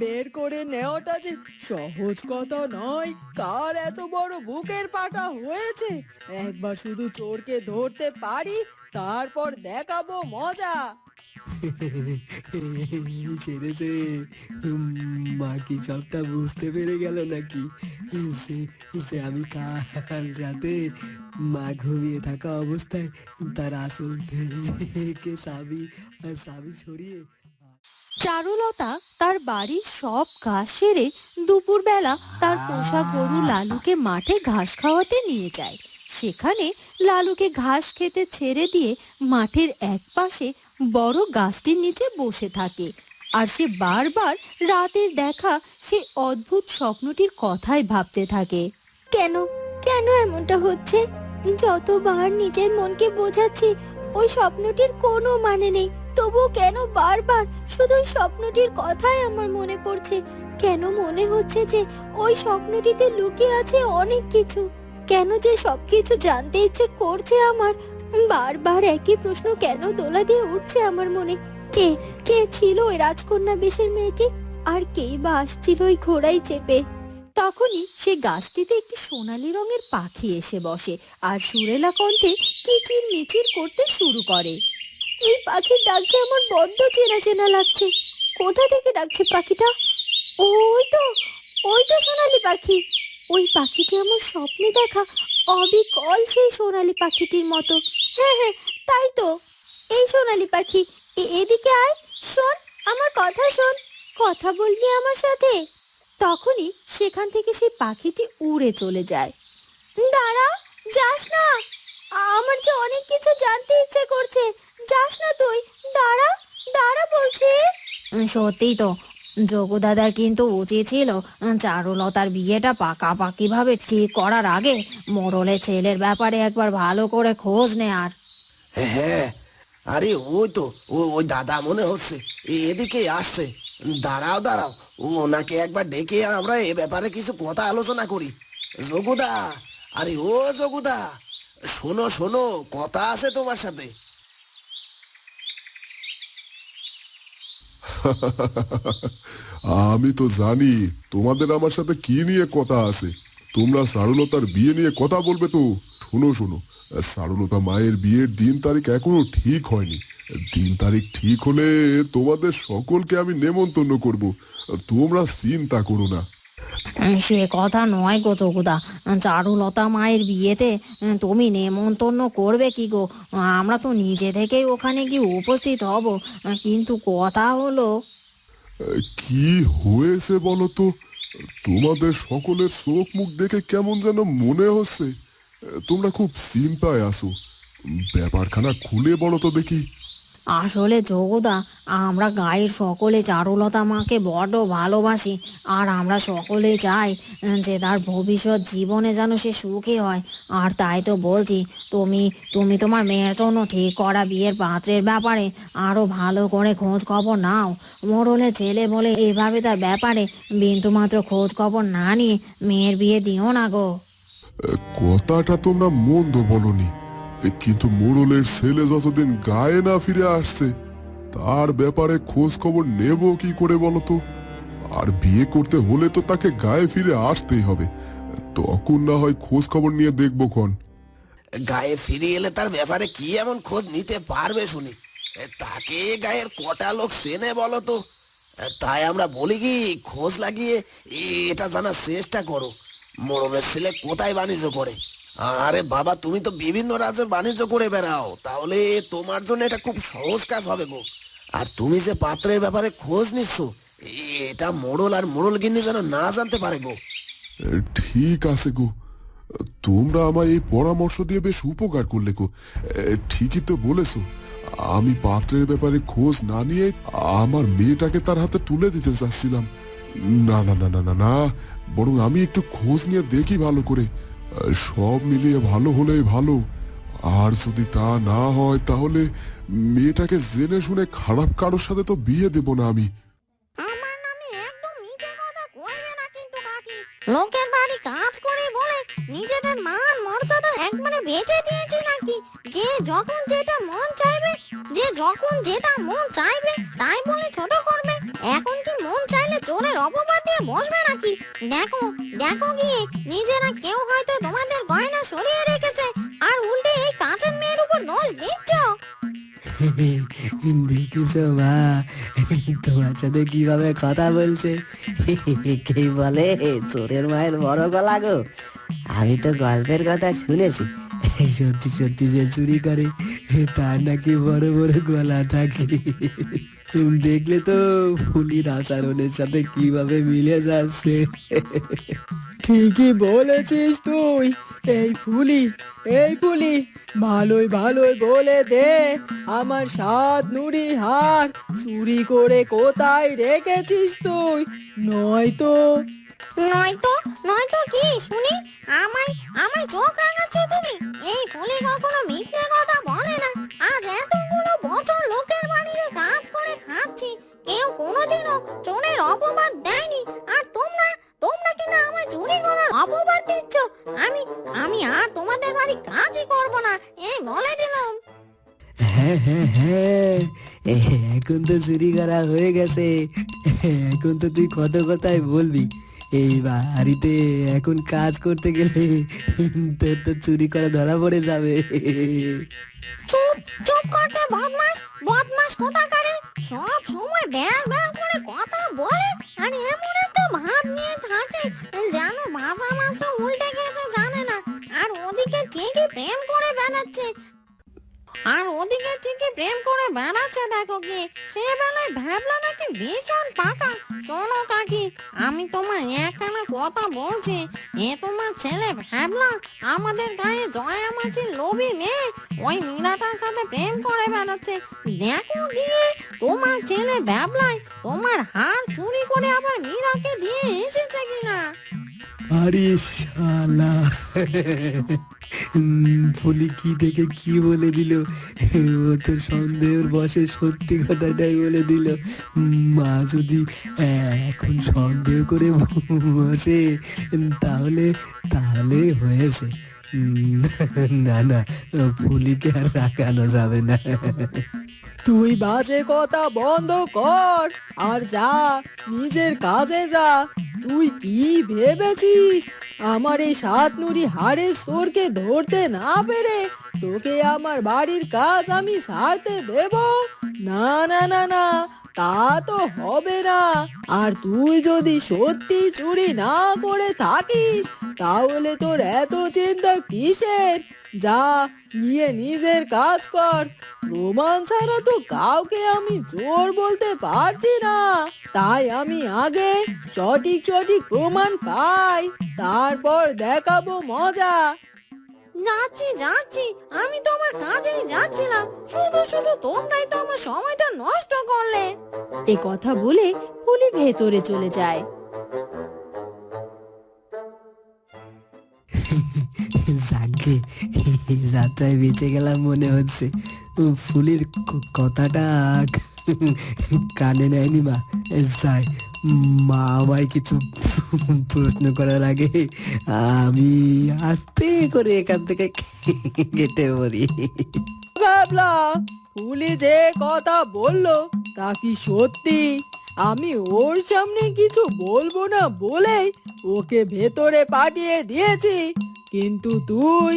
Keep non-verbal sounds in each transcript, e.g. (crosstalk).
বের করে নেওয়াটা যে সহজ কথা নয়, কার এত বড় বুকের পাটা হয়েছে? একবার শুধু চোরকে ধরতে পারি, তারপর দেখাবো মজা। মা কি সবটা বুঝতে পেরে গেল নাকি? সে সে আমি কাল রাতে মা ঘুমিয়ে থাকা অবস্থায় তার আসল থেকে সাবি সাবি সরিয়ে চারুলতা তার বাড়ির সব ঘাস সেরে দুপুরবেলা তার পোষা গরু লালুকে মাঠে ঘাস খাওয়াতে নিয়ে যায়। সেখানে লালুকে ঘাস খেতে ছেড়ে দিয়ে মাঠের এক পাশে বড় গাছটির নিচে বসে থাকে। আর সে বারবার রাতের দেখা সে অদ্ভুত স্বপ্নটির কথাই ভাবতে থাকে। কেন? কেন এমনটা হচ্ছে? যতবার নিজের মনকে বোঝাচ্ছি, ওই স্বপ্নটির কোনো মানে নেই। তবু কেন বারবার শুধু ওই স্বপ্নটির কথাই আমার মনে পড়ছে? কেন মনে হচ্ছে যে ওই স্বপ্নটিতে লুকিয়ে আছে অনেক কিছু? কেন যে সবকিছু জানতে ইচ্ছে করছে আমার? বারবার একই প্রশ্ন কেন দোলা দিয়ে উঠছে আমার মনে? কে কে ছিল ওই রাজকন্যা বেশের মেয়েটি? আর কেই বা আসছিল ওই ঘোড়াই চেপে? তখনই সে গাছটিতে একটি সোনালী রঙের পাখি এসে বসে আর সুরেলা কণ্ঠে কিচির মিচির করতে শুরু করে। এই পাখির ডাক যে আমার বড্ড চেনা চেনা লাগছে। কোথা থেকে ডাকছে পাখিটা? ওই তো ওই তো সোনালি পাখি। ওই পাখিটি আমার স্বপ্নে দেখা অবিকল সেই সোনালি পাখিটির মতো। হ্যাঁ হ্যাঁ তাই তো। এই সোনালি পাখি এদিকে আয়, শোন, আমার কথা শোন। কথা বলবি আমার সাথে? তখনই সেখান থেকে সেই পাখিটি উড়ে চলে যায়। দাঁড়া, যাস না। আমার যে অনেক কিছু জানতে ইচ্ছে করছে। যাস না তুই, দাঁড়া দাঁড়া বলছি। সত্যিই তো, যোগু দাদার কিন্তু উচিত ছিল চারুলতার বিয়েটা পাকাপাকি ভাবে ঠিক করার আগে মোড়লের ছেলের ব্যাপারে একবার ভালো করে খোঁজ নেয়ার। হ্যাঁ আরে ওই তো ওই দাদা মনে হচ্ছে এদিকে আসছে। দাঁড়াও দাঁড়াও ওনাকে একবার ডেকে আমরা এ ব্যাপারে কিছু কথা আলোচনা করি। যোগুদা আরে ও যোগুদা শোনো শোনো, কথা আছে তোমার সাথে। আমি তো জানি তোমাদের আমার সাথে কি নিয়ে কথা আছে। তোমরা সারুলতার বিয়ে নিয়ে কথা বলবে তো। শুনো শুনো, সারুলতা মায়ের বিয়ের দিন তারিখ এখনও ঠিক হয়নি। দিন তারিখ ঠিক হলে তোমাদের সকলকে আমি নেমন্তন্ন করব। তোমরা চিন্তা করো না। সে কথা নয় গো চকুদা চারুলতা মায়ের বিয়েতে তুমি নেমন্তন্ন করবে কি গো? আমরা তো নিজে থেকেই ওখানে গিয়ে উপস্থিত হব। কিন্তু কথা হলো, কি হয়েছে বলো তো? তোমাদের সকলের চোখ মুখ দেখে কেমন যেন মনে হচ্ছে। তোমরা খুব চিন্তায় আসো ব্যাপারখানা খুলে বলো তো দেখি। আসলে যোগদা, আমরা গায়ের সকলে চারুলতা মাকে বড্ড ভালোবাসি, আর আমরা সকলে চাই যে তার ভবিষ্যৎ জীবনে যেন সে সুখী হয়। আর তাই তো বলছি, তুমি তুমি তোমার মেয়ের জন্য ঠিক করা বিয়ের পাত্রের ব্যাপারে আরও ভালো করে খোঁজ খবর নাও। মোড়লে ছেলে বলে এভাবে তার ব্যাপারে বিন্দুমাত্র খোঁজ খবর না নিয়ে মেয়ের বিয়ে দিও না গো। কথাটা তোমরা মন্দ বলনি। কিন্তু মোড়লের ছেলে যতদিন গায়ে না ফিরে আসছে, তার ব্যাপারে খোঁজ খবর নেব কি করে বলো তো আর বিয়ে করতে হলে তো তাকে গায়ে ফিরে আসতেই হবে। তখন না হয় খোঁজ খবর নিয়ে দেখব ক্ষণ গায়ে ফিরে এলে তার ব্যাপারে কি এমন খোঁজ নিতে পারবে শুনি? তাকে গায়ের কটা লোক চেনে বলো তো তাই আমরা বলি কি, খোঁজ লাগিয়ে এটা জানার চেষ্টা করো। মোড়মের ছেলে কোথায় বাণিজ্য করে? আরে বাবা, তুমি তো বিভিন্ন রাজ্যে বাণিজ্য করে বেড়াও। তাহলে তোমার জন্য এটা খুব সহজ কাজ হবে গো। আর তুমি যে পাত্রের ব্যাপারে খোঁজ নিচ্ছ এটা মোড়ল আর মোড়ল গিন্নি যেন না জানতে পারে গো। ঠিক আছে গো। তোমরা আমায় এই পরামর্শ দিয়ে বেশ উপকার করলে গো। ঠিকই তো বলেছ। আমি পাত্রের ব্যাপারে খোঁজ না নিয়ে আমার মেয়েটাকে তার হাতে তুলে দিতে চাচ্ছিলাম না না না না না না। বরং আমি একটু খোঁজ নিয়ে দেখি ভালো করে। সব মিলিয়ে ভালো হলেই ভালো। আর যদি তা না হয়, তাহলে মেয়েটাকে জেনে শুনে খারাপ কারোর সাথে তো বিয়ে দেব না আমি। লোকের বাড়ি কাজ করে বলে নিজেদের মান মর্যাদা একবারে বেঁচে দিয়েছি নাকি? যে যখন যেটা মন চাইবে, যে যখন যেটা মন চাইবে, তাই বলে ছোট করবে। এখন কি মন চাইলে চোরে অপবাদ দিয়ে বসবে নাকি? দেখো দেখো গিয়ে নিজেরা মা কীভাবে কথা বলছে? কে বলে? তোরের মায়ের বড় গলা গো। আমি তো গল্পের কথা শুনেছি। সত্যি সত্যি যে চুরি করে, তার নাকি বড় বড় গলা থাকে। তুমি দেখলে তো ফুলির আচরণের সাথে কীভাবে মিলে যাচ্ছে। ঠিকই বলেছিস তুই। এই ফুলি এই ফুলি, ভালোই ভালোই বলে দে। আমার সাত নুড়ি হার, চুরি করে কোথায় রেখেছিস তুই? নয়তো। নয়তো? নয়তো কি? শুনি, আমায় আমায় চোখ রাঙাচ্ছ তুমি? এই ফুলি কখনো মিথ্যে কথা বলে না। আজ এতগুলো বছর লোকের বাড়িতে কাজ করে খাচ্ছি। কেউ কোনোদিনও চোরের অপবাদ দেয়নি। আর তোমরা তোমরা কিনা আমায় চুরি করার অপবাদ আমি আমি আর তোমাদের বাড়ি কাজই করব না। এই বলে দিলাম। হ্যাঁ হ্যাঁ হ্যাঁ। এখন তো চুরি করা হয়ে গেছে। এখন তো তুই কত কথাই বলবি। এই বাড়িতে এখন কাজ করতে গেলে তোর তো চুরি করা ধরা পড়ে যাবে। চুপ চুপ করতে বদমাস বদমাস কোথাকারে? সব সময় ব্যাগ ব্যাগ করে কথা বলে দেখো তোমার ছেলে ব্যাবলায়, তোমার হার চুরি করে আবার মীরাকে দিয়ে এসেছে কিনা? আরে শালা। ফুলি কি দেখে কি বলে দিল? ও তো সন্দেহের বসে সত্যি কথাটাই বলে দিল। মা যদি এখন সন্দেহ করে বসে, তাহলে তাহলে হয়েছে। না না ফুলিকে আর রাখানো যাবে না। তুই বাজে কথা বন্ধ কর, আর যা, নিজের কাজে যা। তুই কি ভেবেছিস? আমার এই সাত নুড়ি হাড়ের সোরকে ধরতে না পেরে তোকে আমার বাড়ির কাজ আমি সারতে দেব? না না না না তা তো হবে না। আর তুই যদি সত্যি চুরি না করে থাকিস, তাহলে তোর এত চিন্তা কিসের? যা, গিয়ে নিজের কাজ কর। প্রমাণ ছাড়া তো কাউকে আমি চোর বলতে পারছি না। তাই আমি আগে সঠিক সঠিক প্রমাণ পাই, তারপর দেখাবো মজা। যাচ্ছি যাচ্ছি। আমি তো আমার কাজেই যাচ্ছিলাম। শুধু শুধু তোমরাই তো আমার সময়টা নষ্ট করলে। এ কথা বলে ফুলি ভেতরে চলে যায়। যাকে যাত্রায় বেঁচে গেলাম মনে হচ্ছে। ফুলির কথাটা কানে নেয়নি মা। যাই মা আমায় কিছু প্রশ্ন করার আগে আমি আস্তে করে এখান থেকে কেটে পড়ি। ভাবলা ফুলি যে কথা বলল তা কি সত্যি? আমি ওর সামনে কিছু বলব না বলেই ওকে ভেতরে পাঠিয়ে দিয়েছি। কিন্তু তুই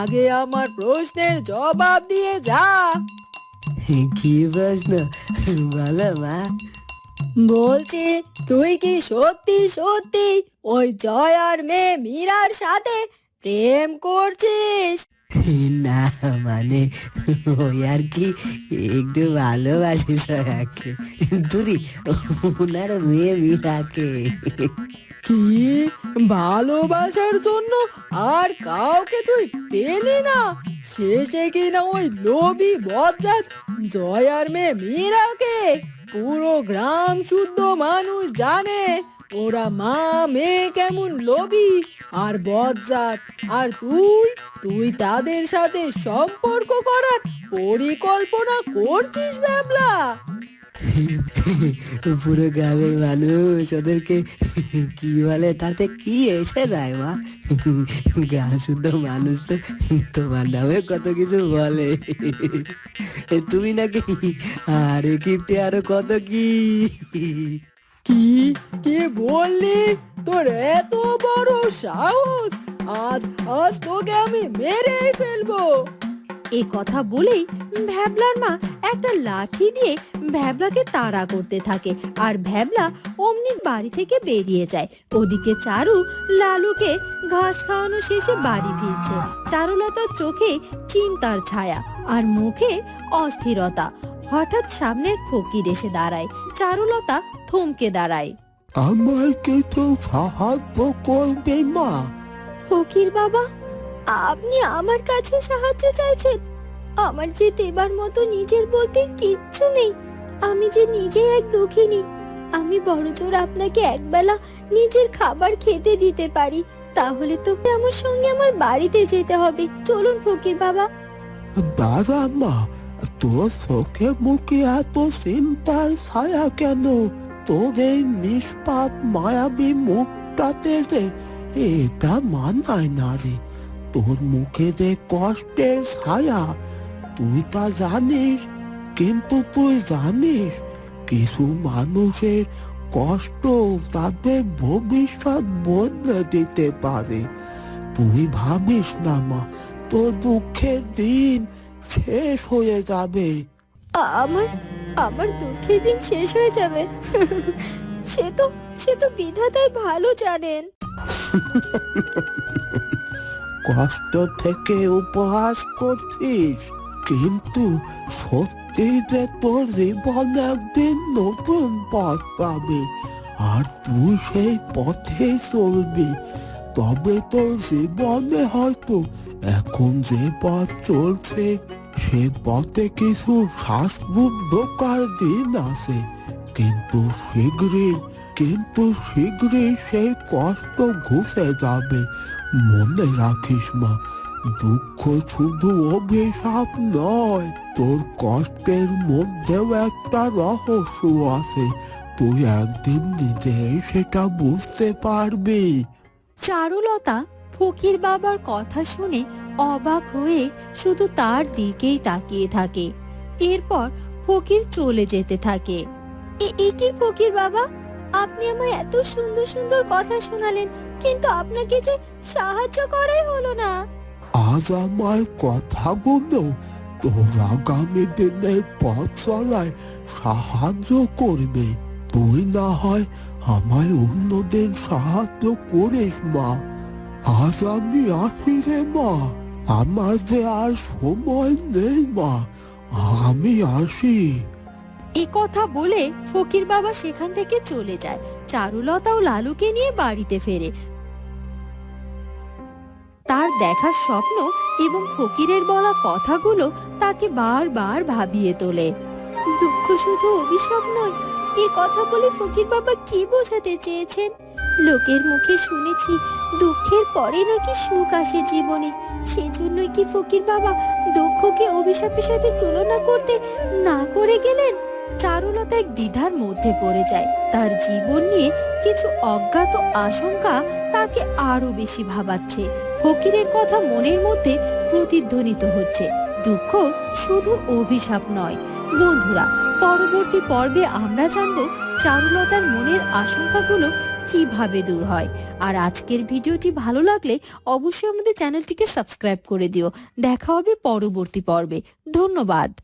আগে আমার প্রশ্নের জবাব দিয়ে যা। কি প্রশ্ন? বলো মা। বলছি তুই কি সত্যি সত্যি ওই জয়ার মেয়ে মীরার সাথে প্রেম করছিস? না মানে ওই আর কি একটু ভালোবাসি সয়াকে তুরি ওনার মেয়ে মীরাকে। কি ভালোবাসার জন্য আর কাউকে তুই পেলি না। শেষে কিনা ওই লোভী বজ্জাত জয়ার মেয়ে মীরাকে পুরো গ্রাম শুদ্ধ মানুষ জানে। ওরা মা, মেয়ে কেমন লোভী আর বজ্জাত। আর তুই তুই তাদের সাথে সম্পর্ক করার পরিকল্পনা করছিস ভাবলা (laughs) পুরো গ্রামের মানুষ, ওদেরকে কি বলে? তাতে কি এসে যায় মা? (laughs) গ্রাম শুদ্ধ মানুষ তো তোমার নামে কত কিছু বলে। তুমি নাকি আরে কিপটে আরও কত কি? কি? কি বললি? তোর এত বড় সাহস? আজ আজ তোকে আমি মেরেই ফেলব। এ কথা বলেই ভ্যাবলার মা একটা লাঠি দিয়ে ভ্যাবলাকে তাড়া করতে থাকে। আর ভ্যাবলা অমনি বাড়ি থেকে বেরিয়ে যায়। ওদিকে চারু লালুকে ঘাস খাওয়ানো শেষে বাড়ি ফিরছে। চারুলতার চোখে চিন্তার ছায়া আর মুখে অস্থিরতা। হঠাৎ সামনে ফকির এসে দাঁড়ায়। চারুলতা থমকে দাঁড়ায়। আমার কিছু সাহায্য করবে মা? ফকির বাবা? আপনি আমার কাছে সাহায্য চাইছেন। আমার যে দেবার মতো নিজের বলতে কিচ্ছু নেই। আমি যে নিজে এক দুঃখিনী, আমি বড় জোর আপনাকে একবেলা নিজের খাবার খেতে দিতে পারি। তাহলে তো আমার সঙ্গে আমার বাড়িতে যেতে হবে। চলুন ফকির বাবা। দাঁড়া মা, তোর চোখে মুখে এত চিন্তার ছায়া কেন? তোর এই নিষ্পাপ, মায়াবী মুখটাতে এটা মানায় না রে। তোর মুখে যে কষ্টের ছায়া তুই তা জানিস কিন্তু তুই জানিস কিছু মানুষের কষ্ট তাদের ভবিষ্যৎ বদলে দিতে পারে। তুই ভাবিস না মা তোর দুঃখের দিন শেষ হয়ে যাবে। আমার আমার দুঃখের দিন শেষ হয়ে যাবে? (laughs) সে তো সে তো বিধাতাই ভালো জানেন। (laughs) কষ্ট থেকে উপহাস করছিস, কিন্তু সত্যি যে তোর জীবন একদিন নতুন পথ পাবে আর তুই সেই পথে চলবি। তবে তোর জীবনে হয়তো এখন যে পথ চলছে, সে পথে কিছু শ্বাসরুদ্ধকার দিন আছে কিন্তু শীঘ্রই কিন্তু শীঘ্রই সেই কষ্ট ঘুষে যাবে। মনে রাখিস মা দুঃখ শুধু অভিশাপ নয় তোর কষ্টের মধ্যেও একটা রহস্য আছে। তুই একদিন নিজে সেটা বুঝতে পারবি। চারুলতা ফকির বাবার কথা শুনে অবাক হয়ে শুধু তার দিকেই তাকিয়ে থাকে। এরপর ফকির চলে যেতে থাকে। এ কি ফকির বাবা? আপনি আমায় এত সুন্দর সুন্দর কথা শোনালেন, কিন্তু আপনাকে যে সাহায্য করাই হলো না। আজ আমার কথাগুলো তোর আগামী দিনের পথ চলায় সাহায্য করবে। তুই না হয় আমায় অন্যদের সাহায্য করিস, মা। আজ আমি আসি রে, মা। আমার যে আর সময় নেই, মা। আমি আসি। এ কথা বলে ফকির বাবা সেখান থেকে চলে যায়। চারুলতা ও লালুকে নিয়ে বাড়িতে ফেরে। তার দেখা স্বপ্ন এবং ফকিরের বলা কথাগুলো তাকে বারবার ভাবিয়ে তোলে। দুঃখ শুধু অভিশাপ নয়, এ কথা বলে ফকির বাবা কি বোঝাতে চেয়েছেন? লোকের মুখে শুনেছি দুঃখের পরে নাকি সুখ আসে জীবনে। সেজন্যই কি ফকির বাবা দুঃখকে অভিশাপের সাথে তুলনা করতে না করে গেলেন? চারুলতা এক দ্বিধার মধ্যে পড়ে যায়। তার জীবন নিয়ে কিছু অজ্ঞাত আশঙ্কা তাকে আরও বেশি ভাবাচ্ছে। ফকিরের কথা মনের মধ্যে প্রতিধ্বনিত হচ্ছে। দুঃখ শুধু অভিশাপ নয়। বন্ধুরা, পরবর্তী পর্বে আমরা জানব চারুলতার মনের আশঙ্কাগুলো কীভাবে দূর হয়। আর আজকের ভিডিওটি ভালো লাগলে অবশ্যই আমাদের চ্যানেলটিকে সাবস্ক্রাইব করে দিও। দেখা হবে পরবর্তী পর্বে। ধন্যবাদ।